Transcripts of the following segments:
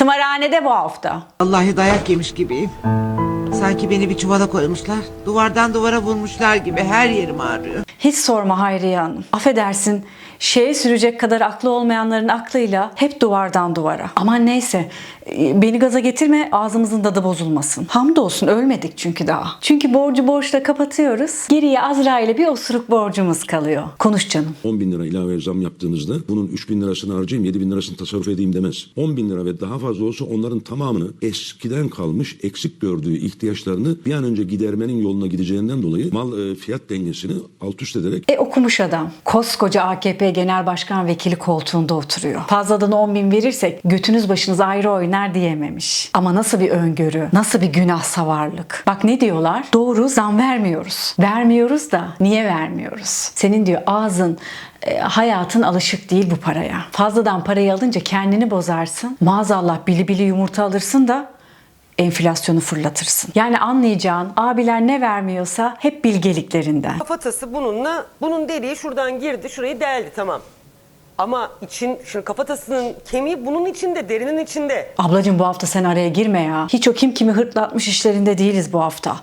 Tımarhanede bu hafta. Vallahi dayak yemiş gibiyim. Sanki beni bir çuvala koymuşlar. Duvardan duvara vurmuşlar gibi her yerim ağrıyor. Hiç sorma Hayriye Hanım. Affedersin şeye sürecek kadar aklı olmayanların aklıyla hep duvardan duvara. Aman neyse e, beni gaza getirme ağzımızın tadı bozulmasın. Hamdolsun ölmedik çünkü daha. Çünkü borcu borçla kapatıyoruz. Geriye Azrail'e bir osuruk borcumuz kalıyor. Konuş canım. 10 bin lira ilave zam yaptığınızda bunun 3 bin lirasını harcayayım 7 bin lirasını tasarruf edeyim demez. 10 bin lira ve daha fazla olsa onların tamamını eskiden kalmış eksik gördüğü ihtiyaçlarını bir an önce gidermenin yoluna gideceğinden dolayı mal e, fiyat dengesini alt üst ederek E okumuş adam. Koskoca AKP Genel Başkan Vekili koltuğunda oturuyor. Fazladan 10 bin verirsek götünüz başınız ayrı oynar diyememiş. Ama nasıl bir öngörü, nasıl bir günah savarlık. Bak ne diyorlar? Doğru zam vermiyoruz. Vermiyoruz da niye vermiyoruz? Senin diyor ağzın e, hayatın alışık değil bu paraya. Fazladan parayı alınca kendini bozarsın. Maazallah bili bili yumurta alırsın da enflasyonu fırlatırsın. Yani anlayacağın abiler ne vermiyorsa hep bilgeliklerinden. Kafatası bununla, bunun deliği şuradan girdi, şurayı deldi tamam. Ama için, şimdi kafatasının kemiği bunun içinde, derinin içinde. Ablacığım bu hafta sen araya girme ya. Hiç o kim kimi hırtlatmış işlerinde değiliz bu hafta.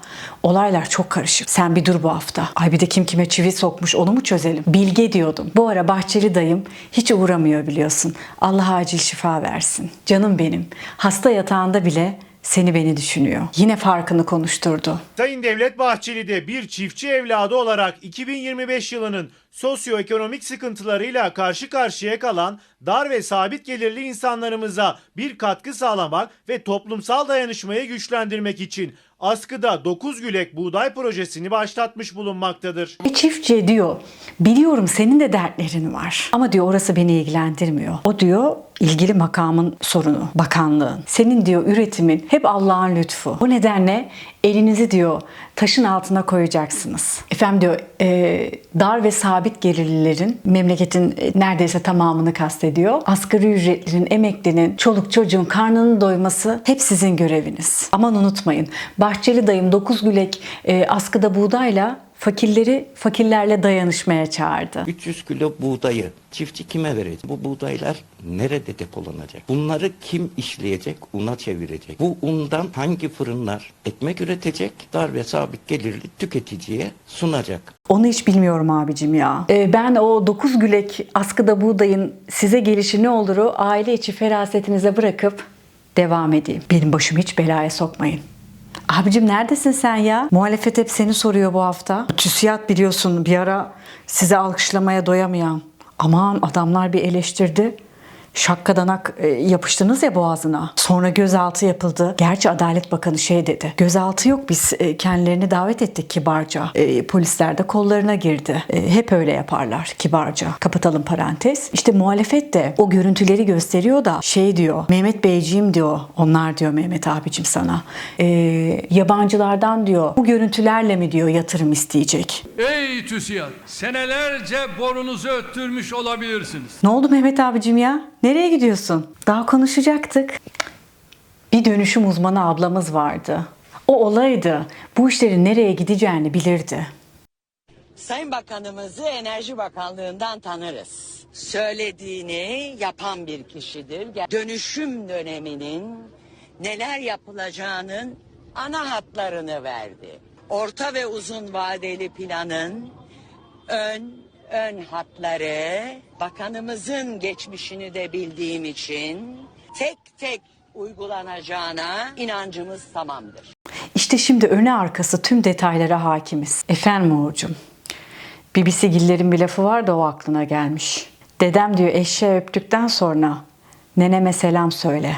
Olaylar çok karışık. Sen bir dur bu hafta. Ay bir de kim kime çivi sokmuş onu mu çözelim? Bilge diyordum. Bu ara Bahçeli dayım hiç uğramıyor biliyorsun. Allah acil şifa versin. Canım benim. Hasta yatağında bile seni beni düşünüyor. Yine farkını konuşturdu. Sayın Devlet Bahçeli de bir çiftçi evladı olarak 2025 yılının sosyoekonomik sıkıntılarıyla karşı karşıya kalan dar ve sabit gelirli insanlarımıza bir katkı sağlamak ve toplumsal dayanışmayı güçlendirmek için askıda 9 gülek buğday projesini başlatmış bulunmaktadır. E çiftçi diyor, biliyorum senin de dertlerin var. Ama diyor orası beni ilgilendirmiyor. O diyor ilgili makamın sorunu, bakanlığın. Senin diyor üretimin hep Allah'ın lütfu. O nedenle elinizi diyor taşın altına koyacaksınız. Efendim diyor e, dar ve sabit gelirlilerin memleketin e, neredeyse tamamını kastediyor. Asgari ücretlinin, emeklinin, çoluk çocuğun karnının doyması hep sizin göreviniz. Aman unutmayın. Bahçeli dayım 9 gülek e, askıda buğdayla fakirleri fakirlerle dayanışmaya çağırdı. 300 kilo buğdayı çiftçi kime verecek? Bu buğdaylar nerede depolanacak? Bunları kim işleyecek, una çevirecek? Bu undan hangi fırınlar ekmek üretecek, dar ve sabit gelirli tüketiciye sunacak? Onu hiç bilmiyorum abicim ya. Ee, ben o 9 gülek askıda buğdayın size gelişi ne oluru aile içi ferasetinize bırakıp devam edeyim. Benim başımı hiç belaya sokmayın. Abicim neredesin sen ya? Muhalefet hep seni soruyor bu hafta. TÜSİAD biliyorsun bir ara size alkışlamaya doyamayan. Aman adamlar bir eleştirdi. Şakkadanak e, yapıştınız ya boğazına. Sonra gözaltı yapıldı. Gerçi Adalet Bakanı şey dedi. Gözaltı yok biz e, kendilerini davet ettik kibarca. E, polisler de kollarına girdi. E, hep öyle yaparlar kibarca. Kapatalım parantez. İşte muhalefet de o görüntüleri gösteriyor da şey diyor. Mehmet Beyciğim diyor. Onlar diyor Mehmet abicim sana. E, yabancılardan diyor bu görüntülerle mi diyor yatırım isteyecek. Ey TÜSİAD! Senelerce borunuzu öttürmüş olabilirsiniz. Ne oldu Mehmet abicim ya? Nereye gidiyorsun? Daha konuşacaktık. Bir dönüşüm uzmanı ablamız vardı. O olaydı bu işlerin nereye gideceğini bilirdi. Sayın Bakanımızı Enerji Bakanlığından tanırız. Söylediğini yapan bir kişidir. Dönüşüm döneminin neler yapılacağının ana hatlarını verdi. Orta ve uzun vadeli planın ön ön hatları bakanımızın geçmişini de bildiğim için tek tek uygulanacağına inancımız tamamdır. İşte şimdi öne arkası tüm detaylara hakimiz. Efendim Uğur'cum. BBC Gillerin bir lafı var da o aklına gelmiş. Dedem diyor eşeği öptükten sonra neneme selam söyle.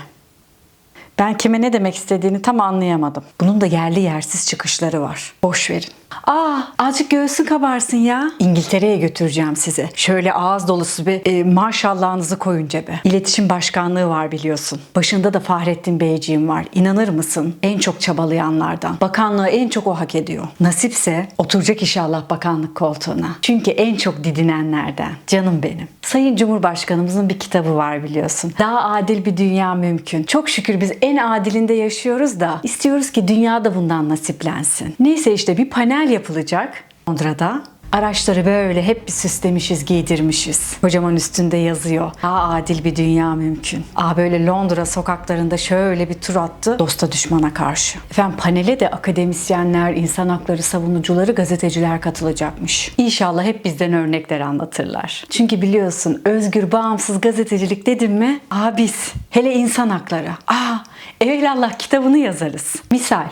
Ben kime ne demek istediğini tam anlayamadım. Bunun da yerli yersiz çıkışları var. Boş verin. Aa, azıcık göğsün kabarsın ya. İngiltere'ye götüreceğim sizi. Şöyle ağız dolusu bir e, maşallahınızı koyun cebe. İletişim başkanlığı var biliyorsun. Başında da Fahrettin Beyciğim var. İnanır mısın? En çok çabalayanlardan. Bakanlığı en çok o hak ediyor. Nasipse oturacak inşallah bakanlık koltuğuna. Çünkü en çok didinenlerden. Canım benim. Sayın Cumhurbaşkanımızın bir kitabı var biliyorsun. Daha adil bir dünya mümkün. Çok şükür biz en adilinde yaşıyoruz da istiyoruz ki dünya da bundan nasiplensin. Neyse işte bir panel yapılacak Londra'da. Araçları böyle hep bir süslemişiz, giydirmişiz. Kocaman üstünde yazıyor. Daha adil bir dünya mümkün. Aa böyle Londra sokaklarında şöyle bir tur attı dosta düşmana karşı. Efendim panele de akademisyenler, insan hakları savunucuları, gazeteciler katılacakmış. İnşallah hep bizden örnekler anlatırlar. Çünkü biliyorsun özgür, bağımsız gazetecilik dedim mi? Aa biz. Hele insan hakları. Aa evelallah kitabını yazarız. Misal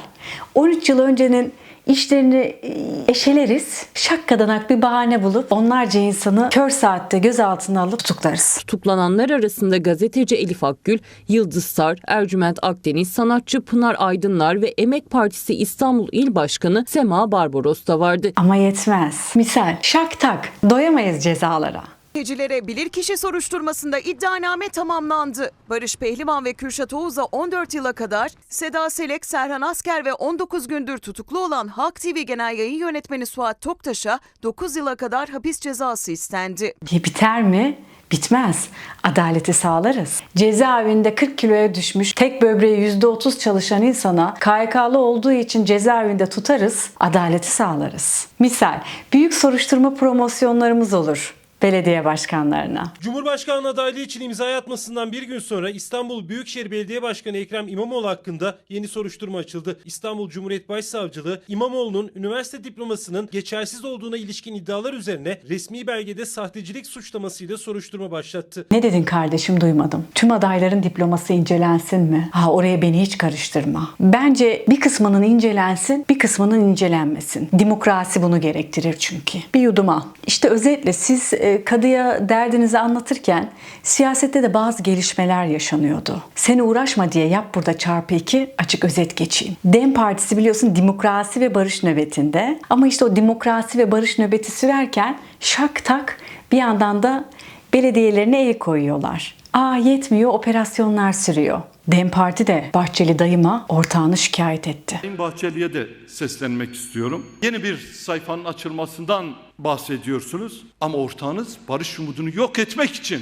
13 yıl öncenin işlerini e, eşeleriz. Şakkadanak bir bahane bulup onlarca insanı kör saatte gözaltına alıp tutuklarız. Tutuklananlar arasında gazeteci Elif Akgül, Yıldız Sar, Ercüment Akdeniz, sanatçı Pınar Aydınlar ve Emek Partisi İstanbul İl Başkanı Sema Barbaros da vardı. Ama yetmez. Misal şak tak doyamayız cezalara. Gazetecilere bilirkişi soruşturmasında iddianame tamamlandı. Barış Pehlivan ve Kürşat Oğuz'a 14 yıla kadar, Seda Selek, Serhan Asker ve 19 gündür tutuklu olan Halk TV Genel Yayın Yönetmeni Suat Toktaş'a 9 yıla kadar hapis cezası istendi. Diye biter mi? Bitmez. Adaleti sağlarız. Cezaevinde 40 kiloya düşmüş, tek böbreği %30 çalışan insana KYK'lı olduğu için cezaevinde tutarız, adaleti sağlarız. Misal, büyük soruşturma promosyonlarımız olur belediye başkanlarına. Cumhurbaşkanı adaylığı için imza atmasından bir gün sonra İstanbul Büyükşehir Belediye Başkanı Ekrem İmamoğlu hakkında yeni soruşturma açıldı. İstanbul Cumhuriyet Başsavcılığı İmamoğlu'nun üniversite diplomasının geçersiz olduğuna ilişkin iddialar üzerine resmi belgede sahtecilik suçlamasıyla soruşturma başlattı. Ne dedin kardeşim duymadım. Tüm adayların diploması incelensin mi? Ha oraya beni hiç karıştırma. Bence bir kısmının incelensin, bir kısmının incelenmesin. Demokrasi bunu gerektirir çünkü. Bir yudum al. İşte özetle siz e, kadıya derdinizi anlatırken siyasette de bazı gelişmeler yaşanıyordu. Seni uğraşma diye yap burada çarpı iki açık özet geçeyim. Dem Partisi biliyorsun demokrasi ve barış nöbetinde. Ama işte o demokrasi ve barış nöbeti sürerken şak tak bir yandan da belediyelerine el koyuyorlar. Aa yetmiyor operasyonlar sürüyor. Dem Parti de Bahçeli dayıma ortağını şikayet etti. Sayın Bahçeli'ye de seslenmek istiyorum. Yeni bir sayfanın açılmasından bahsediyorsunuz ama ortağınız barış umudunu yok etmek için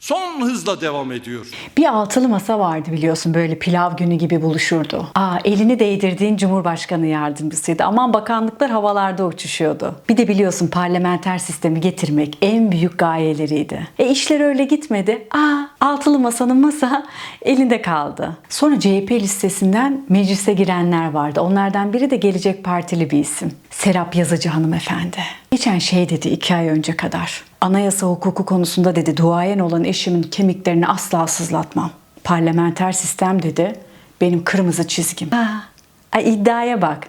son hızla devam ediyor. Bir altılı masa vardı biliyorsun böyle pilav günü gibi buluşurdu. Aa elini değdirdiğin Cumhurbaşkanı yardımcısıydı. Aman bakanlıklar havalarda uçuşuyordu. Bir de biliyorsun parlamenter sistemi getirmek en büyük gayeleriydi. E işler öyle gitmedi. Aa altılı masanın masa elinde kaldı. Sonra CHP listesinden meclise girenler vardı. Onlardan biri de Gelecek Partili bir isim. Serap Yazıcı hanımefendi. Geçen şey dedi iki ay önce kadar. Anayasa hukuku konusunda dedi duayen olan eşimin kemiklerini asla sızlatmam. Parlamenter sistem dedi benim kırmızı çizgim. Ha, ay iddiaya bak.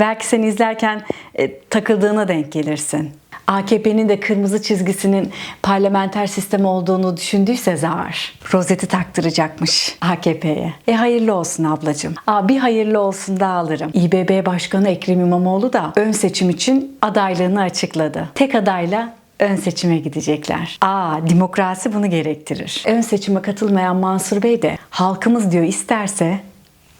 Belki sen izlerken e, takıldığına denk gelirsin. AKP'nin de kırmızı çizgisinin parlamenter sistem olduğunu düşündüyse zar. Rozeti taktıracakmış AKP'ye. E hayırlı olsun ablacığım. Aa, bir hayırlı olsun da alırım. İBB Başkanı Ekrem İmamoğlu da ön seçim için adaylığını açıkladı. Tek adayla ön seçime gidecekler. Aa demokrasi bunu gerektirir. Ön seçime katılmayan Mansur Bey de halkımız diyor isterse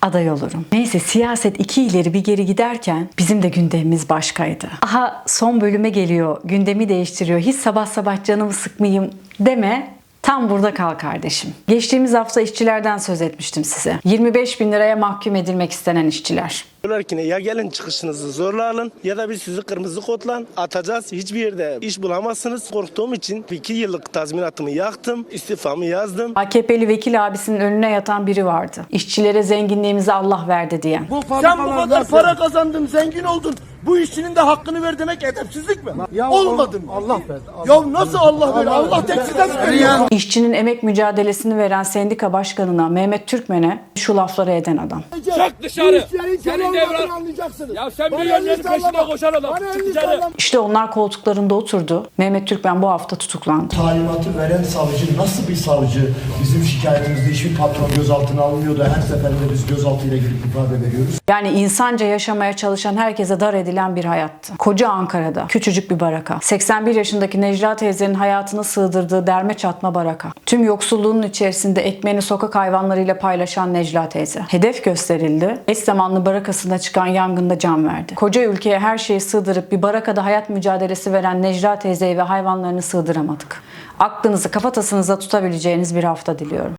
aday olurum. Neyse siyaset iki ileri bir geri giderken bizim de gündemimiz başkaydı. Aha son bölüme geliyor, gündemi değiştiriyor. Hiç sabah sabah canımı sıkmayayım deme. Tam burada kal kardeşim. Geçtiğimiz hafta işçilerden söz etmiştim size. 25 bin liraya mahkum edilmek istenen işçiler. Diyorlar ki ne, ya gelin çıkışınızı zorla alın ya da biz sizi kırmızı kodlan atacağız. Hiçbir yerde iş bulamazsınız. Korktuğum için iki yıllık tazminatımı yaktım. istifamı yazdım. AKP'li vekil abisinin önüne yatan biri vardı. İşçilere zenginliğimizi Allah verdi diye. Sen bu kadar para kazandın, zengin oldun. Bu işçinin de hakkını ver demek edepsizlik mi? Olmadı mı? Allah verdi. Ya nasıl Allah verdi? Allah tek sizden veriyor? İşçinin emek mücadelesini veren sendika başkanına Mehmet Türkmen'e şu lafları eden adam. Çık dışarı. Senin devran anlayacaksınız. Ya sen milyonların peşine koşan adam. Çık dışarı. İşte onlar koltuklarında oturdu. Mehmet Türkmen bu hafta tutuklandı. Talimatı veren savcı nasıl bir savcı? Bizim şikayetimizde hiçbir patron gözaltına alınmıyor da her seferinde biz gözaltıyla gidip ifade veriyoruz. Yani insanca yaşamaya çalışan herkese dar edilen bir hayattı. Koca Ankara'da küçücük bir baraka. 81 yaşındaki Necla teyzenin hayatını sığdırdığı derme çatma baraka. Tüm yoksulluğun içerisinde ekmeğini sokak hayvanlarıyla paylaşan Necla teyze. Hedef gösterildi. Eş zamanlı barakasında çıkan yangında can verdi. Koca ülkeye her şeyi sığdırıp bir barakada hayat mücadelesi veren Necla teyzeyi ve hayvanlarını sığdıramadık. Aklınızı kafatasınıza tutabileceğiniz bir hafta diliyorum.